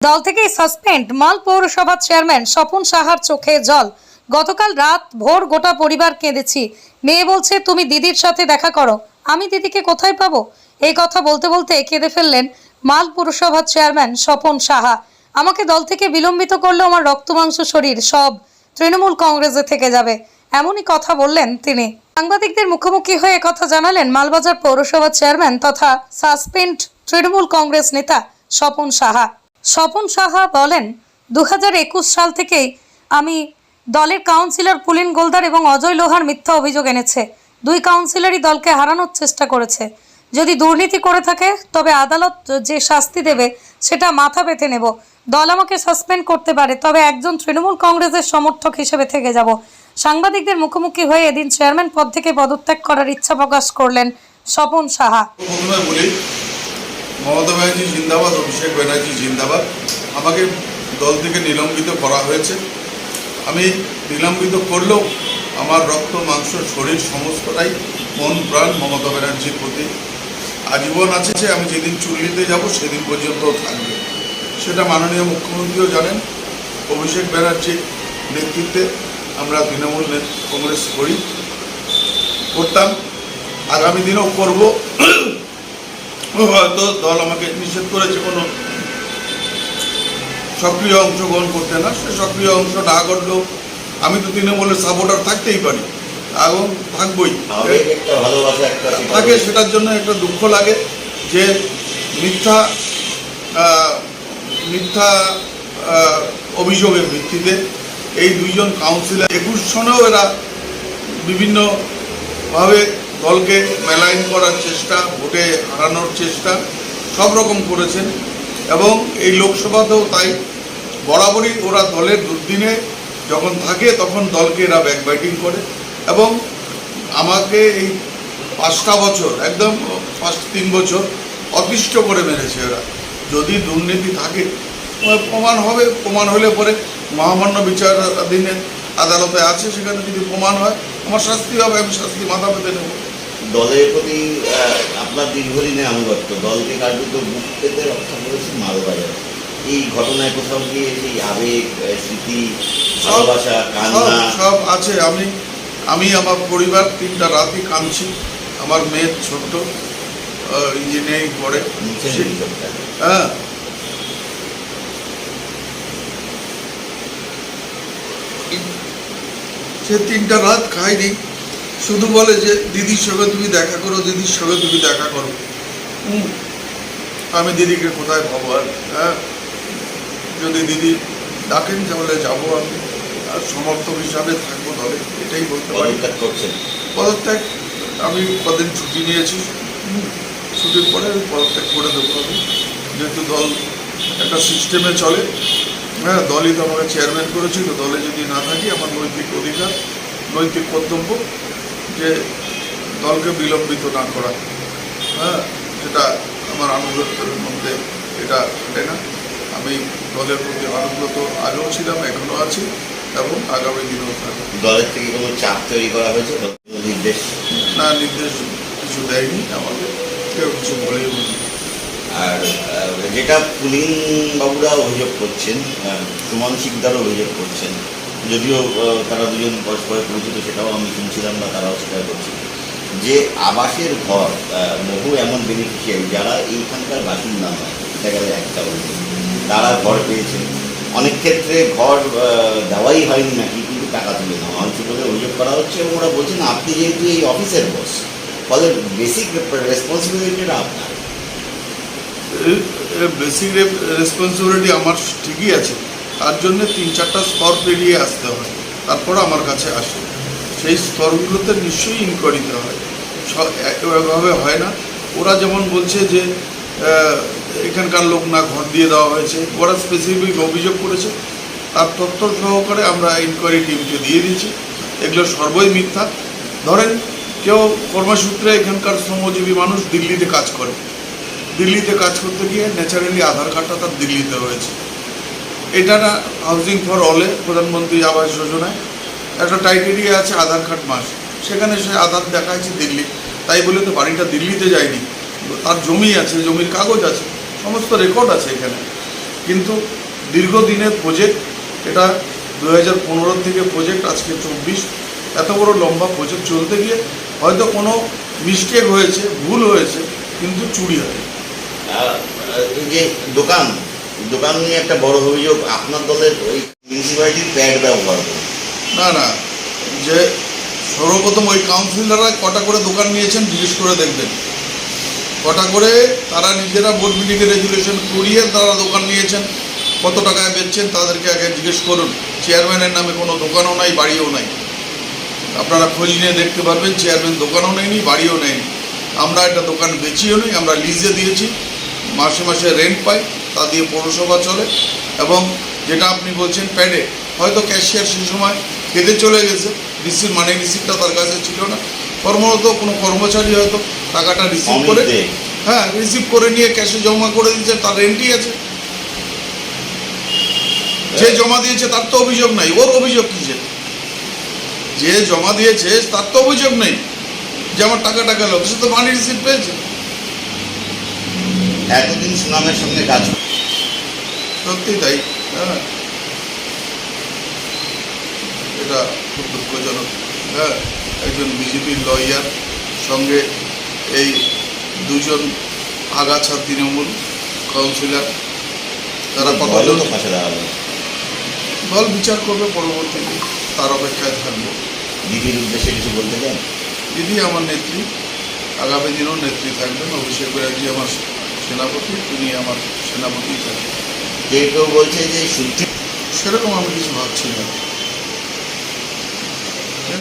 দল থেকেই সাসপেন্ড মাল পৌরসভার চেয়ারম্যান স্বপন সাহার চোখে জল। গতকাল রাত ভোর গোটা পরিবার কেঁদেছি। মেয়ে বলছে, তুমি দিদির সাথে দেখা করো। আমি দিদিকে কোথায় পাবো? এই কথা বলতে বলতে কেঁদে ফেললেন মাল পৌরসভার চেয়ারম্যান স্বপন সাহা। আমাকে দল থেকে বিলম্বিত করলেও আমার রক্তমাংস শরীর সব তৃণমূল কংগ্রেসে থেকে যাবে। এমনই কথা বললেন তিনি। সাংবাদিকদের মুখোমুখি হয়ে কথা জানালেন মালবাজার পৌরসভার চেয়ারম্যান তথা সাসপেন্ড তৃণমূল কংগ্রেস নেতা স্বপন সাহা। স্বপন সাহা বলেন দু হাজার একুশ সাল থেকেই আমি দলের কাউন্সিলর পুলিন গোলদার এবং অজয় লোহার মিথ্যা অভিযোগ এনেছে। দুই কাউন্সিলরই দলকে হারানোর চেষ্টা করেছে। যদি দুর্নীতি করে থাকে, তবে আদালত যে শাস্তি দেবে, সেটা মাথা পেতে নেব। দল আমাকে সাসপেন্ড করতে পারে, তবে একজন তৃণমূল কংগ্রেসের সমর্থক হিসেবে থেকে যাব। সাংবাদিকদের মুখোমুখি হয়ে এদিন চেয়ারম্যান পদ থেকে পদত্যাগ করার ইচ্ছা প্রকাশ করলেন স্বপন সাহা। মমতা ব্যানার্জি জিন্দাবাদ, অভিষেক ব্যানার্জি জিন্দাবাদ। আমাকে দল থেকে নিলম্বিত করা হয়েছে। আমি নিলম্বিত করলেও আমার রক্ত, মাংস, শরীর সমস্তটাই মন, প্রাণ মমতা ব্যানার্জির প্রতি আজীবন আছে যে আমি যেদিন চুল্লিতে যাব, সেদিন পর্যন্ত থাকবে। সেটা মাননীয় মুখ্যমন্ত্রীও জানেন। অভিষেক ব্যানার্জির নেতৃত্বে আমরা তৃণমূল কংগ্রেস করি, করতাম। আগামী দিনেও করব। হয়তো দল আমাকে নিষেধ করেছে কোনো সক্রিয় অংশগ্রহণ করতে না। সে সক্রিয় অংশ না করলেও আমি তো তৃণমূলের সাপোর্টার থাকতেই পারি এবং থাকবই। থাকে সেটার জন্য একটা দুঃখ লাগে যে মিথ্যা মিথ্যা অভিযোগের ভিত্তিতে এই দুইজন কাউন্সিলর একুশ সনেও এরা বিভিন্নভাবে দলকে মেলাইন করার চেষ্টা, ভোটে হারানোর চেষ্টা, সব রকম করেছেন। এবং এই লোকসভাতেও তাই। বরাবরই ওরা দলের দুর্দিনে যখন থাকে, তখন দলকে এরা ব্যাকবাইটিং করে। এবং আমাকে এই পাঁচটা বছর, একদম ফার্স্ট তিন বছর, অতিষ্ঠ করে মেরেছে এরা। যদি দুর্নীতি থাকে প্রমাণ হবে। প্রমাণ হলে পরে মহামান্য বিচারাধীনে আদালতে আছে, সেখানে যদি প্রমাণ হয়, আমার শাস্তি হবে, আমি শাস্তি মাথা পেতে নেব। দলের প্রতি আপনার দীর্ঘদিনের আনুগত্য দলকে কার্যত বুক পেতে রক্ষা করেছে মালবাজার। এই ঘটনায় কোথাও গিয়ে সেই আবেগ স্মৃতি ভালোবাসা কান্না? সব আছে। আমি আমি আমার পরিবার তিনটা রাতই কাঁদছি। আমার মেয়ের ছোট্ট ইঞ্জিনিয়ারিং সে- হ্যাঁ। সে তিনটা রাত খায়নি। শুধু বলে যে দিদির সঙ্গে তুমি দেখা করো দিদির সঙ্গে তুমি দেখা করো। হুম আমি দিদিকে কোথায় পাবো আর হ্যাঁ? যদি দিদি ডাকেন তাহলে যাব আমি। আর সমর্থক হিসাবে থাকব দলে এটাই বলতে পারি। পদত্যাগ করছেন। পদত্যাগ আমি কদিন ছুটি নিয়েছি। ছুটির পরে আমি পদত্যাগ করে দেবো আমি। যেহেতু দল একটা সিস্টেমে চলে হ্যাঁ দলই তো আমাকে চেয়ারম্যান করেছিল দলে যদি না থাকি আমার নৈতিক অধিকার নৈতিক কর্তব্য যে দলকে বিলম্বিত না করা হ্যাঁ সেটা আমার আনুগত্যের মধ্যে এটা ঘটে না। আমি দলের প্রতি আনুগত আগেও ছিলাম এখনও আছি এবং আগামী দিনেও থাকব। দলের থেকে কোনো চাপ তৈরি করা হয়েছে? নির্দেশ? না নির্দেশ কিছু দেয়নি আমাকে কেউ কিছু বলেই বলি আর যেটা পুলিন বাবুরা অভিযোগ করছেন সুমন শিকদারও অভিযোগ করছেন যদিও তারা দুজন পরস্পরের পরিচিত, সেটাও আমি শুনছিলাম না তারাও স্বীকার করছে যে আবাসের ঘর বহু এমন বেনিফিশিয়ারি যারা এইখানকার বাসিন্দা নয়, দেখা গেলে একটা তারা ঘর পেয়েছেন অনেক ক্ষেত্রে ঘর দেওয়াই হয়নি নাকি, কিন্তু টাকা তুলে নেওয়া হয়েছে বলে অভিযোগ করা হচ্ছে এবং ওরা বলছেন আপনি যেহেতু এই অফিসের বস ফলে বেসিক রেসপন্সিবিলিটিটা আপনার। বেসিক রেসপন্সিবিলিটি আমার ঠিকই আছে। তার জন্য তিন চারটা স্তর পেরিয়ে আসতে হয়। তারপর আমার কাছে আসে। সেই স্তরগুলোতে নিশ্চয়ই ইনকোয়ারিতে হয়। স- এভাবে হয় না। ওরা যেমন বলছে যে এখানকার লোক না ঘর দিয়ে দেওয়া হয়েছে। ওরা স্পেসিফিক অভিযোগ করেছে। তার তথ্য সহকারে আমরা ইনকোয়ারি টিমকে দিয়ে দিয়েছি। এগুলো সর্বই মিথ্যা। ধরেন, কেউ কর্মসূত্রে এখানকার শ্রমজীবী মানুষ দিল্লিতে কাজ করে। দিল্লিতে কাজ করতে গিয়ে ন্যাচারালি আধার কার্ডটা তার দিল্লিতে হয়েছে এটা না হাউজিং ফর অলে প্রধানমন্ত্রী আবাস যোজনায়। একটা টাইটেরিয়া আছে আধার কার্ড মাস। সেখানে সে আধার দেখাচ্ছে দিল্লি। তাই বলে তো বাড়িটা দিল্লিতে যায়নি। তার জমি আছে, জমির কাগজ আছে, সমস্ত রেকর্ড আছে এখানে। কিন্তু দীর্ঘদিনের প্রজেক্ট এটা দু হাজার পনেরো থেকে প্রজেক্ট আজকে চব্বিশ। এত বড় লম্বা প্রজেক্ট চলতে গিয়ে হয়তো কোনো মিস্টেক হয়েছে, ভুল হয়েছে, কিন্তু চুরি হয় দোকান দোকান নিয়ে একটা বড় অভিযোগ, আপনার দলের ওই মিউনিসিপ্যালিটির প্যাড ব্যবহার করে। না না, যে সর্বপ্রথম ওই কাউন্সিলররা কটা করে দোকান নিয়েছেন জিজ্ঞেস করে দেখবেন। কটা করে তারা নিজেরা বোর্ড মিটিংয়ে রেজুলেশন করিয়ে তারা দোকান নিয়েছেন, কত টাকায় বেচছেন তাদেরকে আগে জিজ্ঞেস করুন। চেয়ারম্যানের নামে কোনো দোকানও নাই, বাড়িও নাই। আপনারা খোঁজ নিয়ে দেখতে পারবেন চেয়ারম্যান দোকানও নেয়নি, বাড়িও নেয়নি। আমরা একটা দোকান বেচিও নেই, আমরা লিজে দিয়েছি, মাসে মাসে রেন্ট পাই। তা দিয়ে পৌরসভা চলে এবং যেটা আপনি বলছেন প্যাডে হয়তো ক্যাশিয়ার সেই সময় খেতে চলে গেছে রিসিভ মানে রিসিভটা তার কাছে ছিল না। কর্মরত কোনো কর্মচারী হয়তো টাকাটা রিসিভ করে হ্যাঁ রিসিভ করে নিয়ে ক্যাশে জমা করে দিচ্ছে তার রেন্টই আছে। যে জমা দিয়েছে তার তো অভিযোগ নাই। ওর অভিযোগ কিসের যে? জমা দিয়েছে তার তো অভিযোগ নেই যে আমার টাকা টাকা লোক সে তো মানি রিসিভ পেয়েছে। এতদিন সুনামের সঙ্গে কাজ করে। সত্যি তাই হ্যাঁ। এটা খুব দুঃখজনক হ্যাঁ। একজন বিজেপির লয়ার সঙ্গে এই দুজন আগাছা তৃণমূল কাউন্সিলর তারা কতজন পাশে দল বিচার করবে পরবর্তীতে তার অপেক্ষায় থাকব। দিদির উদ্দেশ্যে কিছু বলতে চান? দিদি আমার নেত্রী আগামী দিনেও নেত্রী থাকবেন। অভিষেক ব্যানার্জি আমার সেনাপতি তিনি আমার সেনাপতি থাকবেন। কেউ কেউ বলছে যে শুদ্ধি সেরকম আমি কিছু ভাবছি না।